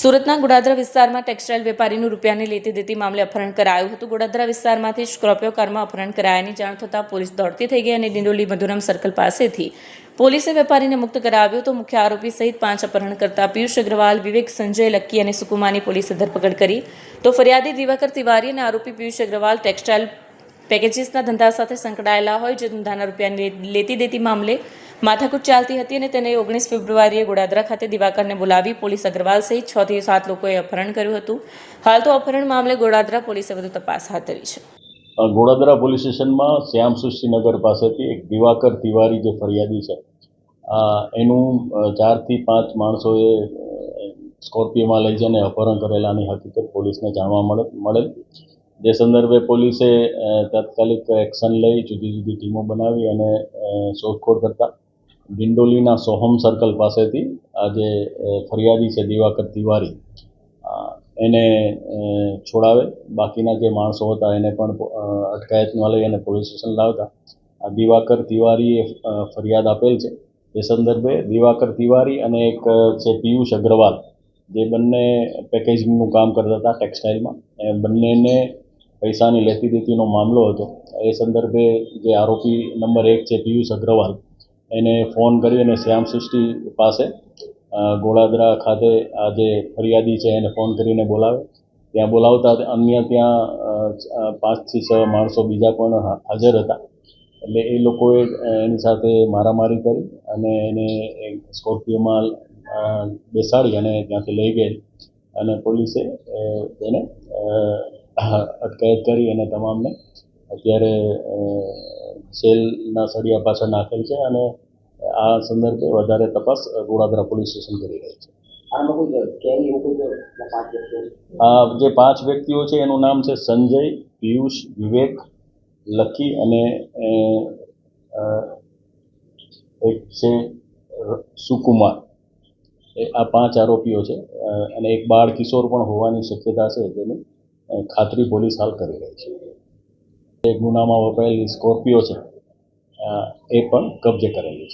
સુરતના ગોડાદરા વિસ્તારમાં ટેક્સટાઇલ વેપારીનું રૂપિયાની લેતી દેતી મામલે અપહરણ કરાયું હતું. ગોડાદરા વિસ્તારમાંથી સ્કોર્પિયો કારમાં અપહરણ કરાયાની જાણ થતાં પોલીસ દોડતી થઈ ગઈ અને ડિંડોલી મધુરમ સર્કલ પાસેથી પોલીસે વેપારીને મુક્ત કરાવ્યો તો મુખ્ય આરોપી સહિત પાંચ અપહરણ કરતા પિયુષ અગ્રવાલ, વિવેક સંજય લક્કી અને સુકુમાની પોલીસે ધરપકડ કરી. તો ફરિયાદી દિવાકર તિવારી અને આરોપી પિયુષ અગ્રવાલ ટેક્સટાઇલ પેકેજીસના ધંધા સાથે સંકળાયેલા હોય, જે ધંધાના રૂપિયાની લેતી દેતી મામલે માથાકૂટ ચાલતી હતી અને તેને ઓગણીસ ફેબ્રુઆરીએ ગોડાદરા ખાતે દિવાકરને બોલાવી પોલીસ અગ્રવાલ સહિત છ થી સાત લોકોએ અપહરણ કર્યું હતું. હાલ તો અપહરણ મામલે ગોડાદરા પોલીસે વધુ તપાસ હાથ ધરી છે. ગોડાદરા પોલીસ સ્ટેશનમાં શ્યામ સૃષ્ટિનગર પાસેથી એક દિવાકર તિવારી જે ફરિયાદી છે એનું ચારથી પાંચ માણસોએ સ્કોર્પિયોમાં લઈ જઈને અપહરણ કરેલાની હકીકત પોલીસને જાણવા મળે, મળેલ. જે સંદર્ભે પોલીસે તાત્કાલિક એક્શન લઈ જુદી જુદી ટીમો બનાવી અને શોધખોળ કરતા ડિંડોલીના સોહમ સર્કલ પાસેથી આ જે ફરિયાદી છે દિવાકર તિવારી. એને છોડાવે. બાકીના જે માણસો હતા એને પણ અટકાયતમાં લઈ અને પોલીસ સ્ટેશન લાવતા. આ દિવાકર તિવારીએ ફરિયાદ આપેલ છે. એ સંદર્ભે દિવાકર તિવારી અને એક છે પિયુષ અગ્રવાલ, જે બંને પેકેજિંગનું કામ કરતા હતા ટેક્સટાઇલમાં. એ બંનેને પૈસાની લેતી દેતીનો મામલો હતો. એ સંદર્ભે જે આરોપી નંબર એક છે પિયુષ અગ્રવાલ એને ફોન કરી અને શ્યામ સૃષ્ટિ પાસે. ગોળાદરા ખાતે આ જે ફરિયાદી છે એને ફોન કરીને બોલાવે ત્યાં બોલાવતા અન્ય ત્યાં પાંચથી છ માણસો બીજા પણ હાજર હતા. એટલે એ લોકોએ એની સાથે મારામારી કરી અને એને સ્કોર્પિયોમાં બેસાડી અને ત્યાંથી લઈ ગઈ. અને પોલીસે એને અટકાયત કરી અને તમામને અત્યારે સેલના સળિયા પાછળ નાખેલ છે અને આ સંદર્ભે વધારે તપાસ ગોળાદરા પોલીસ સ્ટેશન કરી રહી છે. આ જે પાંચ વ્યક્તિઓ છે એનું નામ છે સંજય પિયુષ વિવેક લકી અને એક છે સુકુમાર. એ આ પાંચ આરોપીઓ છે અને એક બાળ કિશોર પણ હોવાની શક્યતા છે તેની ખાતરી પોલીસ હાલ કરી રહી છે. એક ગુનામાં વપરાયેલી સ્કોર્પિયો છે એ પણ કબજે કરેલી છે.